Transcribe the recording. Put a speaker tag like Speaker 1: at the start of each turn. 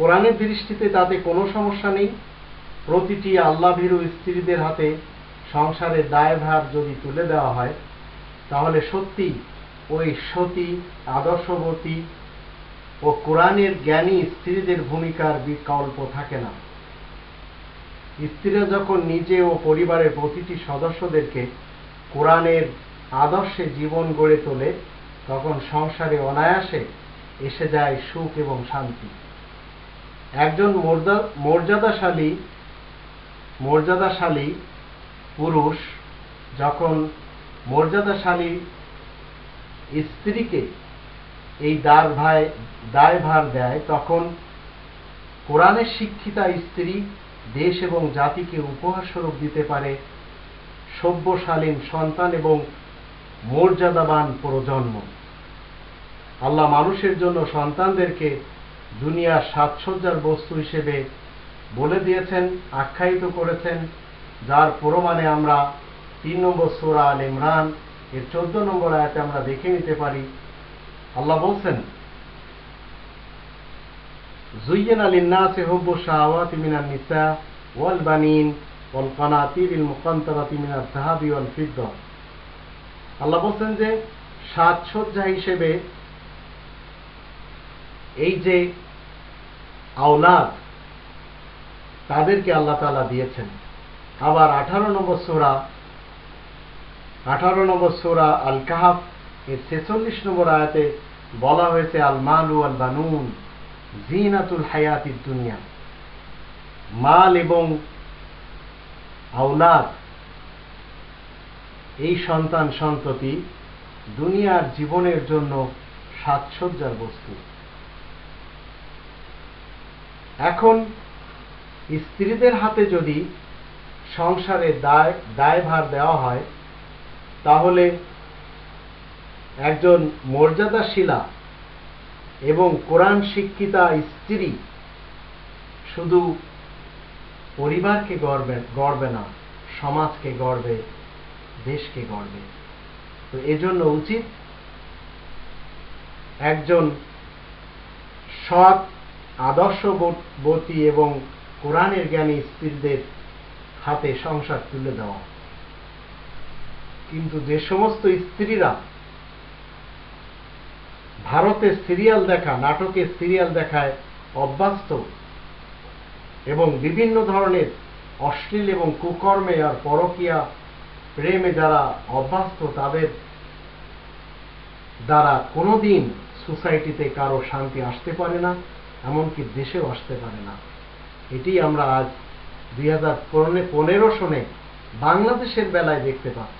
Speaker 1: কোরআনের দৃষ্টিতে তাতে কোনো সমস্যা নেই। প্রতিটি আল্লাহ ভীরু স্ত্রীদের হাতে সংসারের দায়ভার যদি তুলে দেওয়া হয়, তাহলে সত্যি ওই সতী, আদর্শবতী ও কোরআনের জ্ঞানী স্ত্রীদের ভূমিকার বিকল্প থাকে না। স্ত্রীরা যখন নিজে ও পরিবারের প্রতিটি সদস্যদেরকে কোরআনের আদর্শে জীবন গড়ে তোলে, তখন সংসারে অনায়াসে এসে যায় সুখ এবং শান্তি। একজন মর্যা- মর্যাদাশালী মর্যাদাশালী পুরুষ যখন মর্যাদাশালী স্ত্রীকে এই দার ভাই, দায়ভার দেয়, তখন কোরআনের শিক্ষিতা স্ত্রী দেশ এবং জাতিকে উপহার স্বরূপ দিতে পারে সভ্যশালীন সন্তান এবং মর্যাদাবান প্রজন্ম। আল্লাহ মানুষের জন্য সন্তানদেরকে দুনিয়ার সাজসজ্জার বস্তু হিসেবে বলে দিয়েছেন আখ্যায়িত করেছেন যার প্রমাণে আমরা তিন নম্বর সোরা আল ইমরান এর চোদ্দ নম্বর আয়াতে আমরা দেখে নিতে পারি আল্লাহ বলছেন زين للناس حب الشهوات من النساء والبنين والقناطير المقنطرة من الذهب والفضة আল্লাহ বলছেন যে সাজসজ্জা হিসেবে এই যে আওলাদ, তাদেরকে আল্লাহ তাআলা দিয়েছেন। আবার আঠারো নম্বর সোরা, আঠারো নম্বর সোরা আল কাহাফ এর ছেচল্লিশ নম্বর আয়াতে বলা হয়েছে আল মালু আল বানুন জিনাতুল হায়াতির দুনিয়া। মাল এবং আওলাদ, এই সন্তান সন্ততি দুনিয়ার জীবনের জন্য সাজসজ্জার বস্তু। এখন স্ত্রীদের হাতে যদি সংসারের দায়, দায়ভার দেওয়া হয়, তাহলে একজন মর্যাদাশীলা এবং কোরআন শিক্ষিতা স্ত্রী শুধু পরিবারকে গড়বে গড়বে না, সমাজকে গড়বে, দেশকে গড়বে। তো এজন্য উচিত একজন সৎ আদর্শবতী এবং কোরআনের জ্ঞানী স্ত্রীদের হাতে সংসার তুলে দেওয়া। কিন্তু যে সমস্ত স্ত্রীরা ভারতের সিরিয়াল দেখা নাটকের সিরিয়াল দেখায় অভ্যস্ত এবং বিভিন্ন ধরনের অশ্লীল এবং কুকর্মে আর পরকীয়া প্রেমে যারা অভ্যস্ত, তাদের দ্বারা কোনোদিন সোসাইটিতে কারও শান্তি আসতে পারে না। এমনকি দেশেও আসতে পারে না। এটি আমরা আজ দুই হাজার পনেরো সনে বাংলাদেশের বেলায় দেখতে পাচ্ছি।